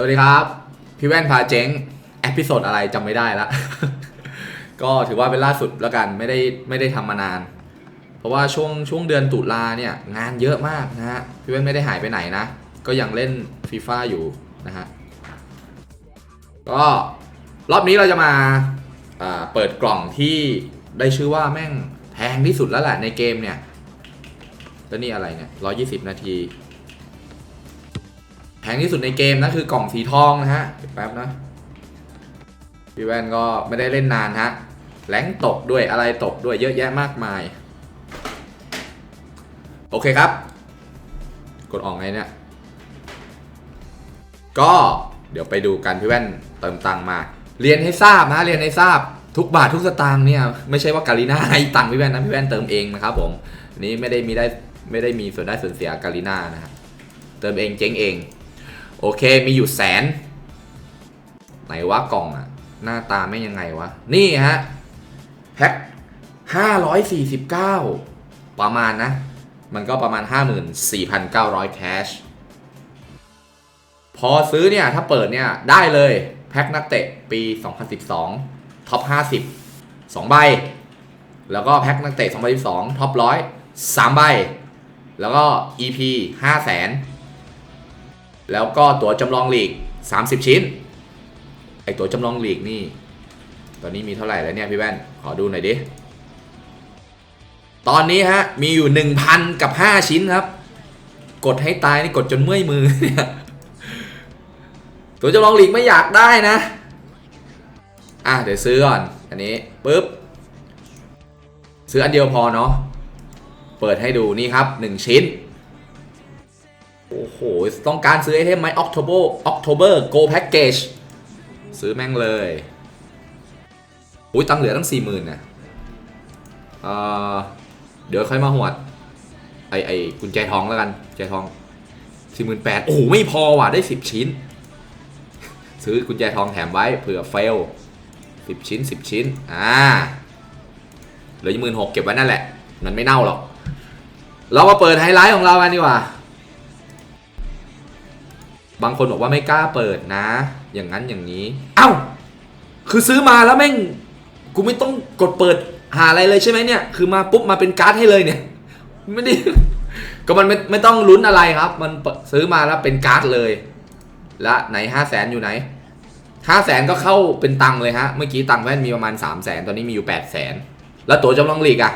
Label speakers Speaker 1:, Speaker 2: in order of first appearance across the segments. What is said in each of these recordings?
Speaker 1: สวัสดีครับ พี่แว่นพาเจ๊งเอพิโซดอะไรจำไม่ได้ละ ก็ถือว่าเป็นล่าสุดแล้วกันไม่ได้ไม่ได้ทำมานาน เพราะว่าช่วงช่วงเดือนตุลาเนี่ยงานเยอะมากนะฮะพี่แว่นไม่ได้หายไปไหนนะ ก็ยังเล่นฟีฟ่าอยู่นะฮะก็รอบนี้เราจะมาเปิดกล่องที่ได้ชื่อว่าแม่งแพงที่สุดแล้วแหละในเกมเนี่ยแล้วนี่อะไรเนี่ย120 นาที งที่สุดในเกมนะคือกล่องสีทองนะฮะเดี๋ยวแป๊บนะพี่แว่นก็ไม่ได้เล่นนานฮะแหลงตกด้วยอะไรตกด้วยเยอะแยะมากมาย โอเคครับ กดออกไงเนี่ย ก็เดี๋ยวไปดูกันพี่แว่นเติมตังมา เรียนให้ทราบนะเรียนให้ทราบทุกบาททุกสตางค์เนี่ยไม่ใช่ว่าการีน่าให้ตังค์พี่แว่นนะพี่แว่นเติมเองนะครับผมนี้ไม่ได้มีได้ไม่ได้มีส่วนได้ส่วนเสียการีน่านะฮะเติมเองเจ๊งเอง โอเคมีอยู่แสน ไหนวะกล่องอะหน้าตาไม่ยังไงวะ นี่ฮะแพ็ค549 ประมาณนะ มันก็ประมาณ 54,900 แคช พอซื้อเนี่ย ถ้าเปิดเนี่ย ได้เลย แพ็คนักเตะปี 2012 ท็อป 50 2 ใบ แล้วก็แพ็คนักเตะ 2012 ท็อป 100 3 ใบ แล้วก็ EP 5 0 0 0 0 0 แล้วก็ตั๋วจำลองลีก 30 ชิ้น ไอตั๋วจำลองลีกนี่ ตอนนี้มีเท่าไหร่แล้วเนี่ยพี่แว่น ขอดูหน่อยดิ ตอนนี้ฮะ มีอยู่ 1,000 กับ 5 ชิ้นครับ กดให้ตายนี่กดจนเมื่อยมือเนี่ยตั๋วจำลองลีกไม่อยากได้นะ อะเดี๋ยวซื้อก่อน อันนี้ปุ๊บ ซื้ออันเดียวพอเนาะ เปิดให้ดูนี่ครับ 1 ชิ้น โอ้โห ต้องการซื้อไอเทมไหม October October Go Package ซื้อแม่งเลยอุ้ยตังเหลือตั้งสี่หมื่นนะเอ่อเดี๋ยวค่อยมาหวด ไอไอกุญแจทองแล้วกันแจทองสี่หมื่นแปดโอ้โห ไม่พอว่ะได้สิบชิ้น ซื้อกุญแจทองแถมไว้เผื่อเฟลสิบชิ้นสิบชิ้น อ่า เหลือยี่หมื่นหกเก็บไว้นั่นแหละ มันไม่เน่าหรอก เรามาเปิดไฮไลท์ของเรากันดีกว่า บางคนบอกว่าไม่กล้าเปิดนะ อย่างนั้นอย่างนี้ เอ้า คือซื้อมาแล้วแม่ง กูไม่ต้องกดเปิดหาอะไรเลยใช่ไหมเนี่ย คือมาปุ๊บมาเป็นการ์ดให้เลยเนี่ย ไม่ได้ ก็มันไม่ไม่ต้องลุ้นอะไรครับ มันซื้อมาแล้วเป็นการ์ดเลย และไหนห้าแสนอยู่ไหนห้าแสนก็เข้าเป็นตังค์เลยฮะ เมื่อกี้ตังค์แว่นมีประมาณสามแสนตอนนี้มีอยู่แปดแสนแล้วตั๋วจำลองลีกอะ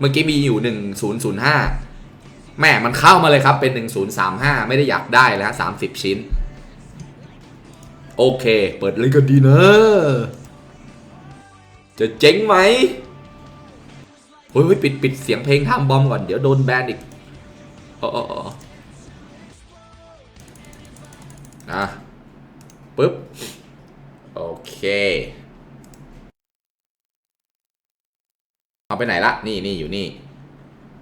Speaker 1: เมื่อกี้มีอยู่หนึ่งศูนย์ศูนย์ห้า แม่มันเข้ามาเลยครับเป็นหนึ่งศูนย์สามห้าไม่ได้อยากได้แล้วสามสิบชิ้น โอเค เปิดเลยก็ดีนะจะเจ๊งไหมเฮ้ยเฮ้ยปิดปิดเสียงเพลงท่ามบอมก่อน เดี๋ยวโดนแบนอีกอ๋ออ๋ออ๋อนะปึ๊บ โอเคเอาไปไหนละ นี่นี่อยู่นี่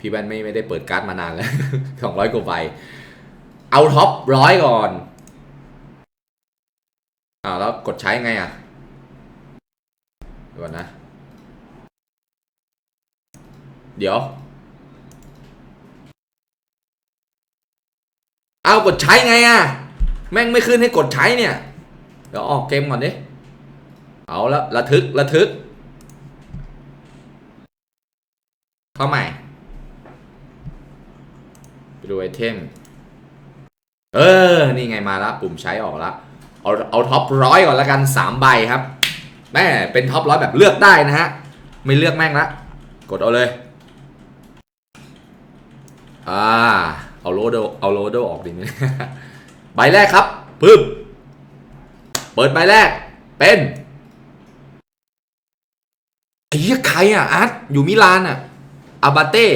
Speaker 1: พี่แว่นไม่ไม่ได้เปิดการ์ดมานานแล้วสองร้อยกว่าใบ เอาท็อปร้อยก่อนอ่าวแล้วกดใช้ไงอะเดี๋ยวก่อนนะ เดี๋ยว เอากดใช้ไงอะ แม่งไม่ขึ้นให้กดใช้เนี่ย เดี๋ยวออกเกมก่อนดิ เอาแล้วระทึกระทึก เข้าใหม่ ดูไอเทม เออ นี่ไงมาแล้วปุ่มใช้ออกแล้วเอาเอาท็อปร้อยก่อนล้วกันสามใบครับ แม่เป็นท็อปร้อยแบบเลือกได้นะฮะ ไม่เลือกแม่งละ กดเอาเลย อ่า เอาโลโดเอาโลโดออกดิเนี่ยใบแรกครับปึ๊บ เปิดใบแรก เป็นไอ้เหี้ยใครอะอาร์ตอยู่มิลานอะอาบาเต้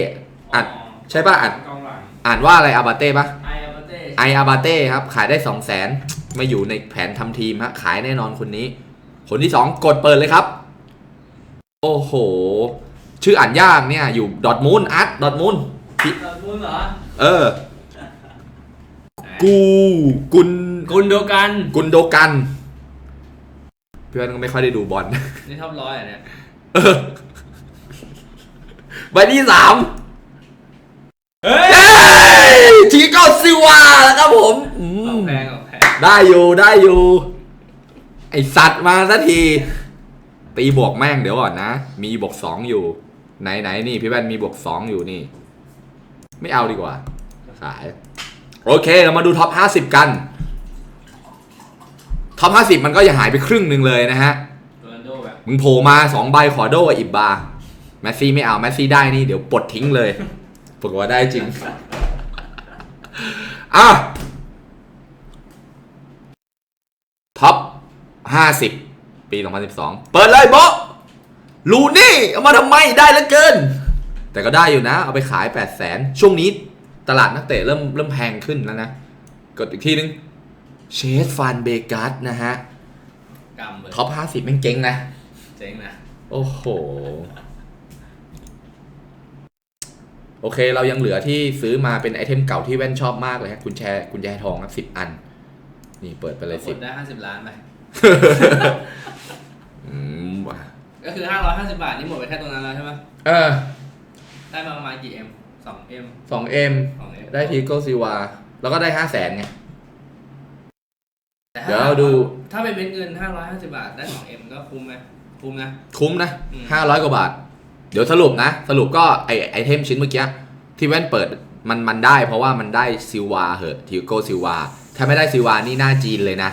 Speaker 1: อ่านใช่ป่ะอ่าน
Speaker 2: กองหลัง
Speaker 1: อ่านว่าอะไรอาบาเต้ปะ
Speaker 2: ไออาบาเต้
Speaker 1: ไออาบาเต้ครับ ขายได้2 0 0แสนไม่อยู่ในแผนทำทีมฮะขายแน่นอนคนนี้ คนที่ 2 กดเปิดเลยครับ โอ้โห ชื่ออ่านยากเนี่ย อยู่ดอทมูลอาร์ตดอทมูล
Speaker 2: เราพูดเหรอ
Speaker 1: เออ กูกุน
Speaker 2: กุนเดียวกัน
Speaker 1: กุนโดกันเพื่อนก็ไม่ค่อยได้ดูบอล
Speaker 2: นี่ท็อปร้อยอะเนี่ย
Speaker 1: เออใบที่สาม
Speaker 2: เฮ้ย
Speaker 1: เย้ทีก็ซิวาแล้วครับผมอื
Speaker 2: ออก
Speaker 1: ม
Speaker 2: แพงออกแพง
Speaker 1: ได้อยู่ได้อยู่ ไอสัตว์มาสักที ตีบวกแม่งเดี๋ยวก่อนนะ มีบวกสองอยู่ ไหนไหนนี่พี่แว่นมีบวกสองอยู่นี่ ไม่เอาดีกว่า ขาย โอเคเรามาดูท็อป 50 กัน ท็อป 50 มันก็จะหายไปครึ่งหนึ่งเลยนะฮะ
Speaker 2: โรนัลโดแบบ
Speaker 1: มึงโผล่มา2ใบขอโดกับอิบบา แมสซี่ไม่เอา แมสซี่ได้นี่เดี๋ยวปลดทิ้งเลยปรากฏว่าได้จริง อะท็อป50ปี 2012 เปิดเลยโบะลูนี่ เอามาทำไมได้แล้วเกิน แต่ก็ได้อยู่นะ เอาไปขาย 8 0 0แสนช่วงนี้ตลาดนักเตะเริ่มเริ่มแพงขึ้นแล้วนะ กดอีกทีนึง เชสฟานเบกัสนะฮะ
Speaker 2: กำเลย
Speaker 1: ท็อป 50แม่งเจ๊งนะ
Speaker 2: เจ๋งนะ
Speaker 1: โอ้โห โอเค เรายังเหลือที่ซื้อมาเป็นไอเทมเก่าที่แว่นชอบมากเลยฮะกุญแจกุญแจทองครับสิบอัน นี่เปิดไปเลย
Speaker 2: ก
Speaker 1: สิบ
Speaker 2: ดได้ห้าสิบล้านไป
Speaker 1: อืมว่ะ
Speaker 2: ก็คือห้าร้อยห้าสิบบาทนี่หมดไปแค่ตรงนั้นแล้วใช่ไหม
Speaker 1: เออ
Speaker 2: ได้มาประมาณกี่เอ็มสองเอ็ม
Speaker 1: สองเอ็ม
Speaker 2: สองเอ็ม
Speaker 1: ได้ทีโกซิวา แล้วก็ได้ห้าแสนไง
Speaker 2: แต่ถ้
Speaker 1: เดี๋ยวเราดู
Speaker 2: ถ้าเป็นเม็ดเงินห้าร้อยห้าสิบบาทได้สองเอ็มก็คุ้มไหมคุ้มนะ
Speaker 1: คุ้มนะ
Speaker 2: อืม
Speaker 1: ห้าร้อยกว่าบาท เดี๋ยวสรุปนะ สรุปก็ไอไอเทมชิ้นเมื่อกี้ที่แว่นเปิดมันมันได้เพราะว่ามันได้ซิลวาเหอะทิโกซิลวาถ้าไม่ได้ซิลวานี่หน้าจีนเลยนะ